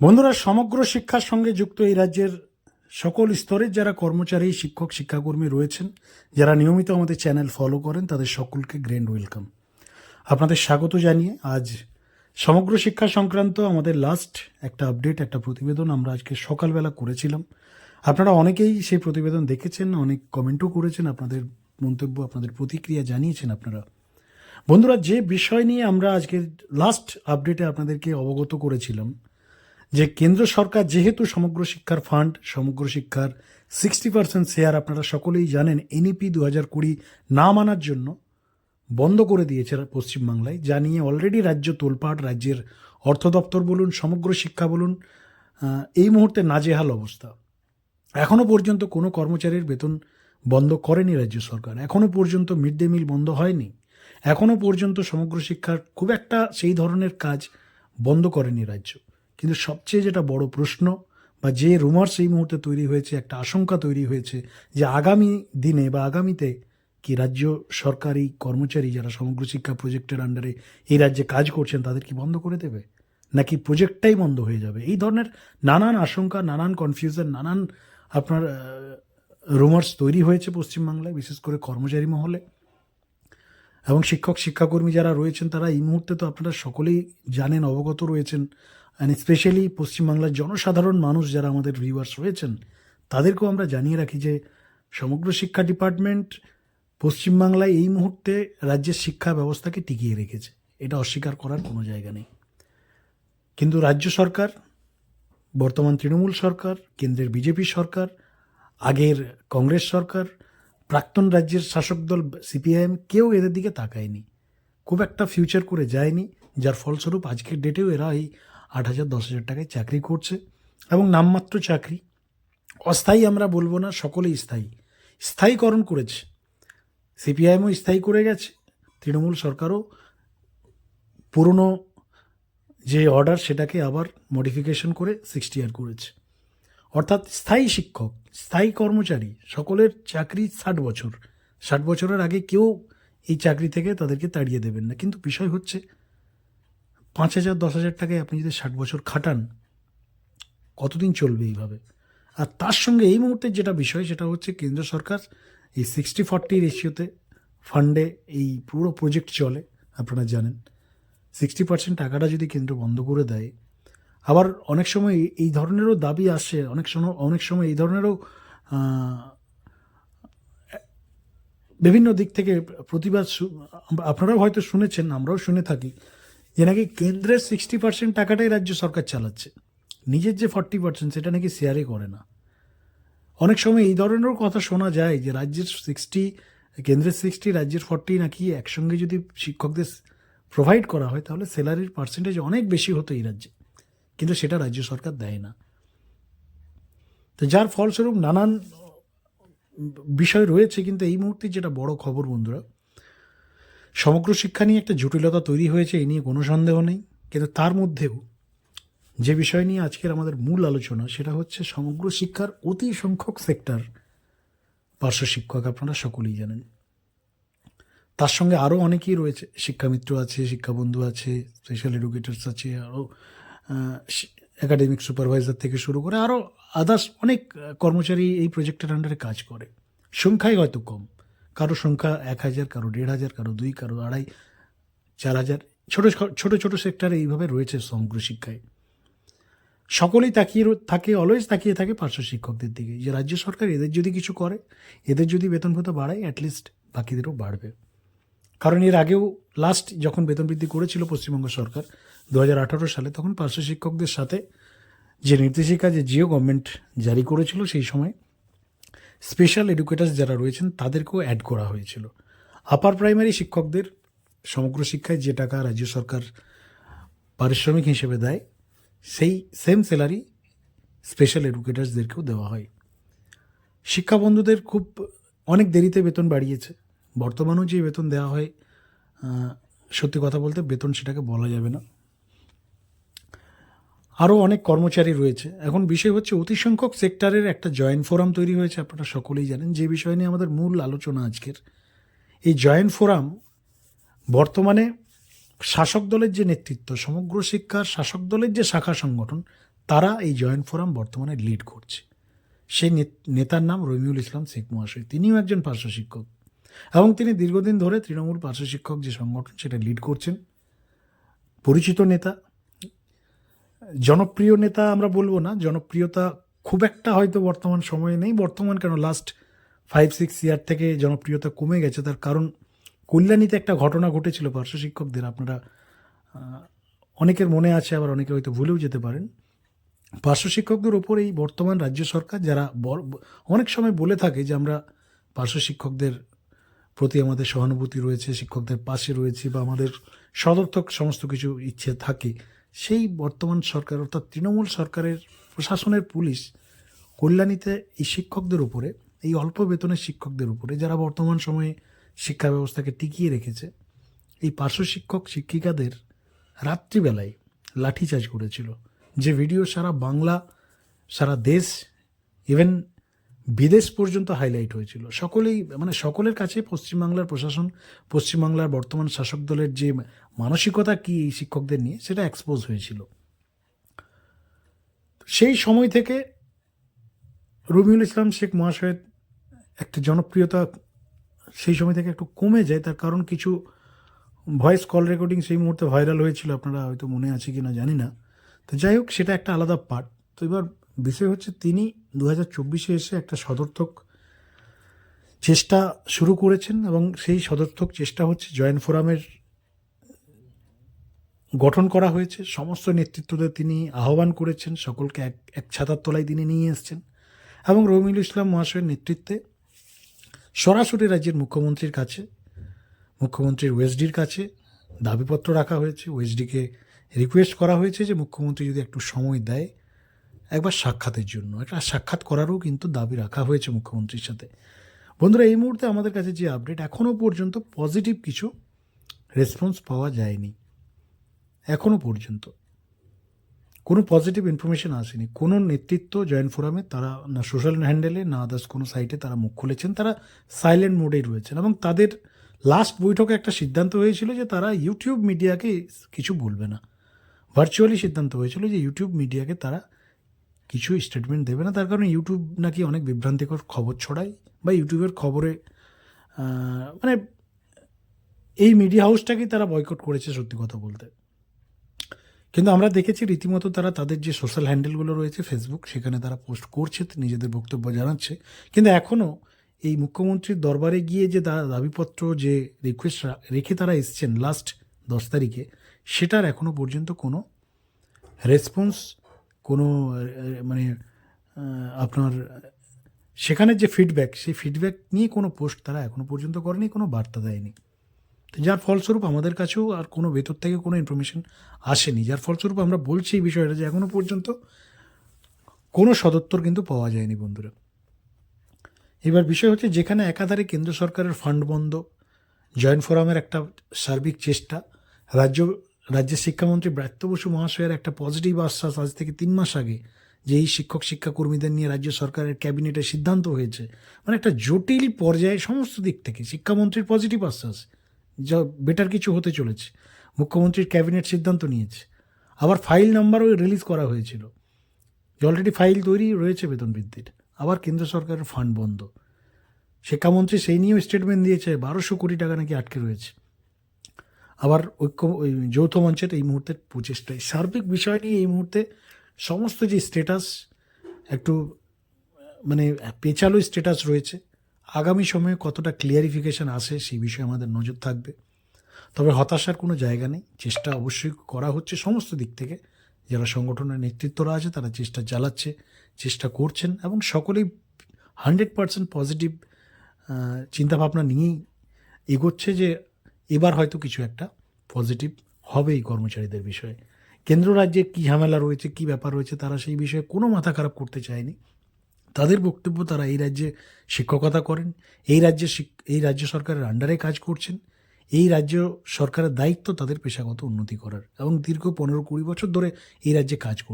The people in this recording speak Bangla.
বন্ধুরা, সমগ্র শিক্ষার সঙ্গে যুক্ত এই রাজ্যের সকল স্তরের যারা কর্মচারী, শিক্ষক, শিক্ষাকর্মী রয়েছেন, যারা নিয়মিত আমাদের চ্যানেল ফলো করেন, তাদের সকলকে গ্র্যান্ড ওয়েলকাম। আপনাদের স্বাগত জানিয়ে আজ সমগ্র শিক্ষা সংক্রান্ত আমাদের লাস্ট একটা আপডেট একটা প্রতিবেদন আমরা আজকে সকালবেলা করেছিলাম। আপনারা অনেকেই সেই প্রতিবেদন দেখেছেন, অনেক কমেন্টও করেছেন, আপনাদের মন্তব্য, আপনাদের প্রতিক্রিয়া জানিয়েছেন আপনারা। বন্ধুরা, যে বিষয় নিয়ে আমরা আজকে লাস্ট আপডেটে আপনাদেরকে অবগত করেছিলাম যে কেন্দ্র সরকার যেহেতু সমগ্র শিক্ষার ফান্ড সমগ্র শিক্ষার সিক্সটি পার্সেন্ট শেয়ার আপনারা সকলেই জানেন এনইপি দু হাজার কুড়ি না মানার জন্য বন্ধ করে দিয়েছে পশ্চিমবাংলায়, যা নিয়ে অলরেডি রাজ্য তোলপাট রাজ্যের অর্থ দপ্তর বলুন, সমগ্র শিক্ষা বলুন এই মুহূর্তে নাজেহাল অবস্থা। এখনও পর্যন্ত কোনো কর্মচারীর বেতন বন্ধ করেনি রাজ্য সরকার। এখনও পর্যন্ত মিড ডে মিল বন্ধ হয়নি। এখনও পর্যন্ত সমগ্র শিক্ষার খুব একটা সেই ধরনের কাজ বন্ধ করেনি রাজ্য। কিন্তু সবচেয়ে যেটা বড় প্রশ্ন বা যে রুমার্স এই মুহূর্তে তৈরি হয়েছে, একটা আশঙ্কা তৈরি হয়েছে যে আগামী দিনে বা আগামীতে কি রাজ্য সরকারি কর্মচারী যারা সমগ্র শিক্ষা প্রজেক্টের আন্ডারে এই রাজ্যে কাজ করছেন, তাদের কি বন্ধ করে দেবে? নাকি প্রজেক্টটাই বন্ধ হয়ে যাবে? এই ধরনের নানান আশঙ্কা, নানান কনফিউশন নানান আপনার রুমার্স তৈরি হয়েছে পশ্চিমবাংলায়, বিশেষ করে কর্মচারী মহলে। এবং শিক্ষক, শিক্ষাকর্মী যারা রয়েছেন, তারা এই মুহূর্তে তো আপনারা সকলেই জানেন, অবগত রয়েছেন। অ্যান্ড স্পেশালি পশ্চিমবাংলার জনসাধারণ মানুষ যারা আমাদের ভিউয়ার্স রয়েছেন, তাদেরকেও আমরা জানিয়ে রাখি যে সমগ্র শিক্ষা ডিপার্টমেন্ট পশ্চিমবাংলায় এই মুহূর্তে রাজ্যের শিক্ষা ব্যবস্থাকে টিকিয়ে রেখেছে। এটা অস্বীকার করার কোনো জায়গা নেই। কিন্তু রাজ্য সরকার, বর্তমান তৃণমূল সরকার, কেন্দ্রের বিজেপি সরকার, আগের কংগ্রেস সরকার, প্রাক্তন রাজ্যের শাসক দল সিপিআইএম কেউ এদের দিকে তাকায়নি। খুব একটা ফিউচার করে যায়নি, যার ফলস্বরূপ আজকের ডেটেও এরা এই আট হাজার, দশ হাজার টাকায় চাকরি করছে এবং নামমাত্র চাকরি। অস্থায়ী আমরা বলব না সকলেই স্থায়ী। স্থায়ীকরণ করেছে। সিপিআইএমও স্থায়ী করে গেছে। তৃণমূল সরকারও পুরনো যে অর্ডার সেটাকে আবার মডিফিকেশন করে সিক্সটি ইয়ার করেছে। অর্থাৎ স্থায়ী শিক্ষক, স্থায়ী কর্মচারী, সকলের চাকরি ষাট বছর। ষাট বছরের আগে কেউ এই চাকরি থেকে তাদেরকে তাড়িয়ে দেবেন না। কিন্তু বিষয় হচ্ছে পাঁচ হাজার, দশ হাজার টাকায় আপনি যদি ষাট বছর খাটান, কতদিন চলবে এইভাবে? আর তার সঙ্গে এই মুহূর্তে যেটা বিষয়, সেটা হচ্ছে কেন্দ্র সরকার এই সিক্সটি ফর্টি রেশিওতে ফান্ডে এই পুরো প্রজেক্ট চলে, আপনারা জানেন। সিক্সটি পার্সেন্ট টাকাটা যদি কেন্দ্র বন্ধ করে দেয়, আবার অনেক সময় এই- ধরনেরও দাবি আসে, অনেক সময় অনেক সময় এই ধরনেরও বিভিন্ন দিক থেকে প্রতিবাদ আপনারাও হয়তো শুনেছেন, আমরাও শুনে থাকি। যে নাকি কেন্দ্রের সিক্সটি পার্সেন্ট টাকাটাই রাজ্য সরকার চালাচ্ছে। নিজের যে ফর্টি পার্সেন্ট সেটা নাকি শেয়ারে করে না। অনেক সময় এই ধরনেরও কথা শোনা যায় যে রাজ্যের সিক্সটি কেন্দ্রের সিক্সটি রাজ্যের ফর্টি নাকি একসঙ্গে যদি শিক্ষকদের প্রোভাইড করা হয়, তাহলে স্যালারির পার্সেন্টেজ অনেক বেশি হতো এই রাজ্যে। কিন্তু সেটা রাজ্য সরকার দেয় না। তো যার ফলস্বরূপ নানান বিষয় রয়েছে, কিন্তু এই মুহূর্তে যেটা বড় খবর বন্ধুরা সমগ্র শিক্ষা নিয়ে একটা জটিলতা তৈরি হয়েছে এই নিয়ে কোনো সন্দেহ নেই। কিন্তু তার মধ্যেও যে বিষয় নিয়ে আজকের আমাদের মূল আলোচনা, সেটা হচ্ছে সমগ্র শিক্ষার অতি সংখ্যক সেক্টর পার্শ্ব শিক্ষক আপনারা সকলেই জানেন। তার সঙ্গে আরও অনেকেই রয়েছে, শিক্ষামিত্র আছে, শিক্ষাবন্ধু আছে স্পেশাল এডুকেটার্স আছে, আরও একাডেমিক সুপারভাইজার থেকে শুরু করে আরও আদার্স অনেক কর্মচারী এই প্রজেক্টের আন্ডারে কাজ করে। সংখ্যাই হয়তো কম। কারও সংখ্যা এক হাজার, কারও দেড় হাজার, কারও দুই, কারও আড়াই, চার হাজার। ছোটো ছোট ছোট সেক্টরে এইভাবে রয়েছে সমগ্র শিক্ষায়। সকলেই তাকিয়ে থাকে অলওয়েজ তাকিয়ে থাকে পার্শ্ব শিক্ষকদের দিকে যে রাজ্য সরকার এদের যদি কিছু করে, এদের যদি বেতন ভাতা বাড়ায় অ্যাটলিস্ট বাকিদেরও বাড়বে। কারণ এর আগেও লাস্ট যখন বেতন বৃদ্ধি করেছিল পশ্চিমবঙ্গ সরকার দু হাজার আঠারো সালে, তখন পার্শ্ব শিক্ষকদের সাথে যে নির্দেশিকা যে জিও গভর্নমেন্ট জারি করেছিল সেই সময় স্পেশাল এডুকেটার্স যারা রয়েছেন, তাদেরকেও অ্যাড করা হয়েছিল। আপার প্রাইমারি শিক্ষকদের সমগ্র শিক্ষায় যে টাকা রাজ্য সরকার পারিশ্রমিক হিসেবে দেয়, সেই সেম স্যালারি স্পেশাল এডুকেটার্সদেরকেও দেওয়া হয়। শিক্ষা বন্ধুদের খুব অনেক দেরিতে বেতন বাড়িয়েছে। বর্তমানেও যে বেতন দেওয়া হয় সত্যি কথা বলতে বেতন সেটাকে বলা যাবে না। আরও অনেক কর্মচারী রয়েছে। এখন বিষয় হচ্ছে অতি সংখ্যক সেক্টরের একটা জয়েন্ট ফোরাম তৈরি হয়েছে, আপনারা সকলেই জানেন। যে বিষয় নিয়ে আমাদের মূল আলোচনা আজকের, এই জয়েন্ট ফোরাম বর্তমানে শাসক দলের যে নেতৃত্ব, সমগ্র শিক্ষার শাসক দলের যে শাখা সংগঠন, তারা এই জয়েন্ট ফোরাম বর্তমানে লিড করছে। সেই নেতার নাম রবিউল ইসলাম শেখ মহাশয়। তিনিও একজন পার্শ্ব শিক্ষক এবং তিনি দীর্ঘদিন ধরে তৃণমূল পার্শ্ব শিক্ষক যে সংগঠন, সেটা লিড করছেন। পরিচিত নেতা জনপ্রিয় নেতা আমরা বলব না, জনপ্রিয়তা খুব একটা হয়তো বর্তমান সময়ে নেই। বর্তমান কেন? লাস্ট ফাইভ সিক্স ইয়ার থেকে জনপ্রিয়তা কমে গেছে। তার কারণ কল্যাণীতে একটা ঘটনা ঘটেছিল পার্শ্ব শিক্ষকদের। আপনারা অনেকের মনে আছে, আবার অনেকে হয়তো ভুলেও যেতে পারেন। পার্শ্ব শিক্ষকদের ওপর এই বর্তমান রাজ্য সরকার যারা অনেক সময় বলে থাকে যে আমরা পার্শ্ব শিক্ষকদের প্রতি আমাদের সহানুভূতি রয়েছে, শিক্ষকদের পাশে রয়েছে বা আমাদের সদর্থক সমস্ত কিছু ইচ্ছে থাকে। সেই বর্তমান সরকার, অর্থাৎ তৃণমূল সরকারের প্রশাসনের পুলিশ কল্যাণীতে এই শিক্ষকদের উপরে, এই অল্প বেতনের শিক্ষকদের উপরে, যারা বর্তমান সময়ে শিক্ষা ব্যবস্থাকে টিকিয়ে রেখেছে, এই পার্শ্ব শিক্ষক শিক্ষিকাদের রাত্রিবেলায় লাঠিচার্জ করেছিল। যে ভিডিও সারা বাংলা, সারা দেশ ইভেন বিদেশ পর্যন্ত হাইলাইট হয়েছিল। সকলেই মানে সকলের কাছে পশ্চিমবাংলার প্রশাসন, পশ্চিমবাংলার বর্তমান শাসক দলের যে মানসিকতা কি এই শিক্ষকদের নিয়ে, সেটা এক্সপোজ হয়েছিল। সেই সময় থেকে রবিউল ইসলাম শেখ মহাশয়ের একটা জনপ্রিয়তা সেই সময় থেকে একটু কমে যায়। তার কারণ কিছু ভয়েস কল রেকর্ডিং সেই মুহূর্তে ভাইরাল হয়েছিল। আপনারা হয়তো মনে আছে কি না জানি না। তো যাই হোক, সেটা একটা আলাদা পার্ট তো এবার বিষয় হচ্ছে তিনি দু হাজার চব্বিশে এসে একটা সদর্থক চেষ্টা শুরু করেছেন এবং সেই সদর্থক চেষ্টা হচ্ছে জয়েন্ট ফোরামের গঠন করা হয়েছে। সমস্ত নেতৃত্বদের তিনি আহ্বান করেছেন, সকলকে এক এক ছাতার তলায় তিনি নিয়ে এসেছেন এবং রবিউল ইসলাম মহাশয়ের নেতৃত্বে সরাসরি রাজ্যের মুখ্যমন্ত্রীর কাছে, মুখ্যমন্ত্রীর ওয়েসডির কাছে দাবিপত্র রাখা হয়েছে। ওয়েসডিকে রিকোয়েস্ট করা হয়েছে যে মুখ্যমন্ত্রী যদি একটু সময় দেয় একবার সাক্ষাতের জন্য। একটা সাক্ষাৎ করারও কিন্তু দাবি রাখা হয়েছে মুখ্যমন্ত্রীর সাথে। বন্ধুরা, এই মুহূর্তে আমাদের কাছে যে আপডেট এখনও পর্যন্ত পজিটিভ কিছু রেসপন্স পাওয়া যায়নি। এখনও পর্যন্ত। কোনো পজিটিভ ইনফরমেশন আসেনি। কোনো নেতৃত্ব জয়েন্ট ফোরামে তারা না সোশ্যাল হ্যান্ডেলে না আদার্স কোনো সাইটে তারা মুখ খুলেছেন। তারা সাইলেন্ট মোডেই রয়েছেন এবং তাদের লাস্ট বৈঠকে একটা সিদ্ধান্ত হয়েছিল যে তারা ইউটিউব মিডিয়াকে কিছু বলবে না। ভার্চুয়ালি সিদ্ধান্ত হয়েছিল যে ইউটিউব মিডিয়াকে তারা কিছু স্টেটমেন্ট দেবে না। তার কারণে ইউটিউব নাকি অনেক বিভ্রান্তিকর খবর ছড়ায় বা ইউটিউবের খবরে মানে এই মিডিয়া হাউসটাকেই তারা বয়কট করেছে সত্যি কথা বলতে। কিন্তু আমরা দেখেছি রীতিমতো তারা তাদের যে সোশ্যাল হ্যান্ডেলগুলো রয়েছে ফেসবুক সেখানে তারা পোস্ট করছে, নিজেদের বক্তব্য জানাচ্ছে। কিন্তু এখনও এই মুখ্যমন্ত্রীর দরবারে গিয়ে যে দাবিপত্র, যে রিকোয়েস্ট রেখে তারা এসছেন লাস্ট দশ তারিখে, সেটার এখনও পর্যন্ত কোনো রেসপন্স কোনো মানে আপনার সেখানের যে ফিডব্যাক সেই ফিডব্যাক নিয়ে কোনো পোস্ট তারা এখনও পর্যন্ত করেনি, কোনো বার্তা দেয়নি। যার ফলস্বরূপ আমাদের কাছেও আর কোনো ভেতর থেকে কোনো ইনফরমেশন আসেনি। যার ফলস্বরূপ আমরা বলছি এই বিষয়টা যে এখনও পর্যন্ত কোনো সদত্তর কিন্তু পাওয়া যায়নি বন্ধুরা। এবার বিষয় হচ্ছে যেখানে একাধারে কেন্দ্র সরকারের ফান্ড বন্ধ জয়েন্ট ফোরামের একটা সার্বিক চেষ্টা, রাজ্য রাজ্যের শিক্ষামন্ত্রী ব্রাত্য বসু মহাশয়ের একটা পজিটিভ আশ্বাস আজ থেকে তিন মাস আগে যে এই শিক্ষক শিক্ষাকর্মীদের নিয়ে রাজ্য সরকারের ক্যাবিনেটে সিদ্ধান্ত হয়েছে। মানে একটা জটিল পর্যায়ে সমস্ত দিক থেকে শিক্ষামন্ত্রীর পজিটিভ আশ্বাস, যা বেটার কিছু হতে চলেছে। মুখ্যমন্ত্রীর ক্যাবিনেট সিদ্ধান্ত নিয়েছে। আবার ফাইল নাম্বারও রিলিজ করা হয়েছিল। অলরেডি ফাইল তৈরি রয়েছে বেতন বৃদ্ধির আবার কেন্দ্র সরকারের ফান্ড বন্ধ। শিক্ষামন্ত্রী সেই নিয়েও স্টেটমেন্ট দিয়েছে, বারোশো কোটি টাকা নাকি আটকে রয়েছে। আবার ঐক্য যৌথ মঞ্চের এই মুহূর্তের প্রচেষ্টায় সার্বিক বিষয় নিয়ে এই মুহূর্তে সমস্ত যে স্ট্যাটাস একটু মানে পেঁচালো স্ট্যাটাস রয়েছে, আগামী সময়ে কতটা ক্লিয়ারিফিকেশান আসে সেই বিষয়ে আমাদের নজর থাকবে। তবে হতাশার কোনো জায়গা নেই, চেষ্টা অবশ্যই করা হচ্ছে সমস্ত দিক থেকে। যারা সংগঠনের নেতৃত্বরা আছে, তারা চেষ্টা চালাচ্ছে, চেষ্টা করছেন এবং সকলেই হান্ড্রেড পার্সেন্ট পজিটিভ চিন্তাভাবনা নিয়েই এগোচ্ছে যে এবার হয়তো কিছু একটা পজিটিভ হবে এই কর্মচারীদের বিষয়ে। কেন্দ্র রাজ্যে কী ঝামেলা রয়েছে, কী ব্যাপার রয়েছে, তারা সেই বিষয়ে কোনো মাথা খারাপ করতে চায়নি। তাদের বক্তব্য, তারা এই রাজ্যে শিক্ষকতা করেন, এই রাজ্যে এই রাজ্য সরকারের আন্ডারে কাজ করছেন, এই রাজ্য সরকারের দায়িত্ব তাদের পেশাগত উন্নতি করার এবং দীর্ঘ পনেরো কুড়ি বছর ধরে এই রাজ্যে কাজ করছে